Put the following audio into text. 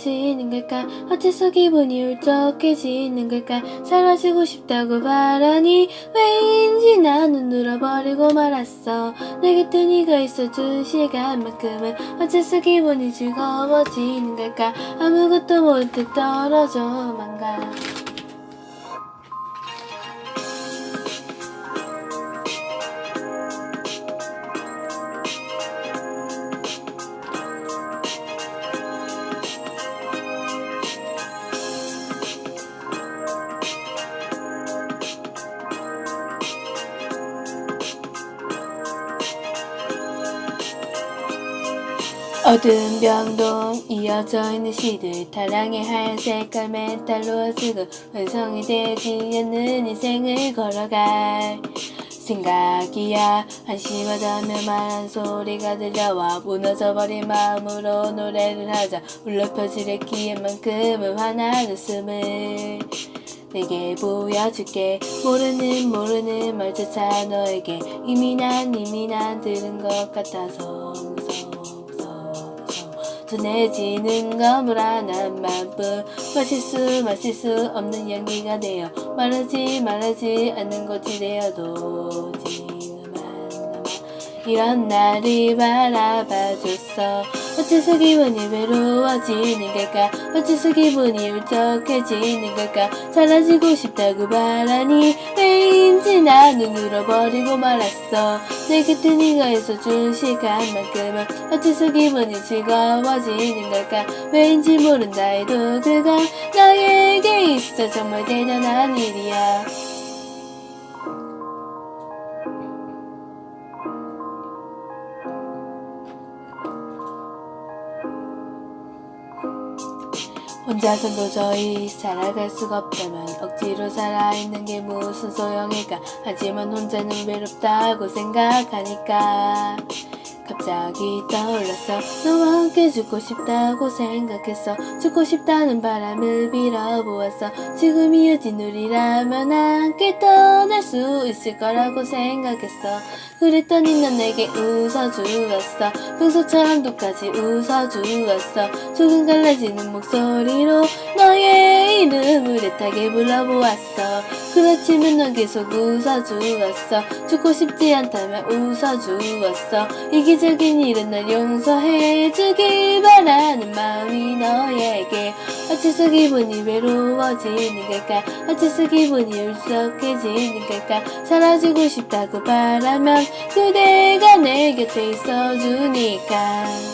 울적해지는 걸까? 어째서 기분이 울적해지는 걸까? 사라지고 싶다고 바라니 왜인지 나는 울어버리고 말았어? 내 곁에 네가 있어준 시간만큼은 어째서 기분이 즐거워지는 걸까? 아무것도 모른 듯 떨어져만 가 어두운 병동 이어져 있는 시들. 타랑의 하얀 색깔 멘탈로 쓰고 완성이 되지 않는 인생을 걸어갈 생각이야. 한심하다며 말한 소리가 들려와 무너져버린 마음으로 노래를 하자. 울려 퍼지랬기에만큼은 화나는 숨을 내게 보여줄게. 모르는 모르는 말조차 너에게 이미 난 이미 난 들은 것 같아서 무서워 무서워 무서워 전해지는 건 불안한 마음뿐. 마실 수 마실 수 없는 연기가 되어 말하지 말하지 않는 것이 되어 도 지나만 남아 이런 나를 바라봐줬어. 어째서 기분이 외로워지는 걸까? 어째서 기분이 울적해지는 걸까? 사라지고 싶다고 바라니? 왜인지 나는 울어버리고 말았어. 내 곁에 네가 있어준 시간만큼은 어째서 기분이 즐거워지는 걸까? 왜인지 모른다 해도 그건 나에게 있어. 정말 대단한 일이야 혼자선 도저히 살아갈 수가 없다면 억지로 살아있는 게 무슨 소용일까? 하지만 혼자는 외롭다고 생각하니까 갑자기 떠올랐어. 너와 함께 죽고 싶다고 생각했어. 죽고 싶다는 바람을 빌어보았어. 지금 이어진 우리라면 함께 떠날 수 있을 거라고 생각했어. 그랬더니 넌 내게 웃어주었어. 평소처럼 똑같이 웃어주었어. 조금 갈라지는 목소리로 너의 이름을 애타게 불러보았어. 그렇지만 넌 계속 웃어주었어. 죽고 싶지 않다면 웃어주었어. 이기적 인 일은 날 용서해주길 바라는 마음이 너에게. 어째서 기분이 외로워지는 걸까? 어째서 기분이 울적해지는 걸까? 사라지고 싶다고 바라면 그대가 내 곁에 있어주니까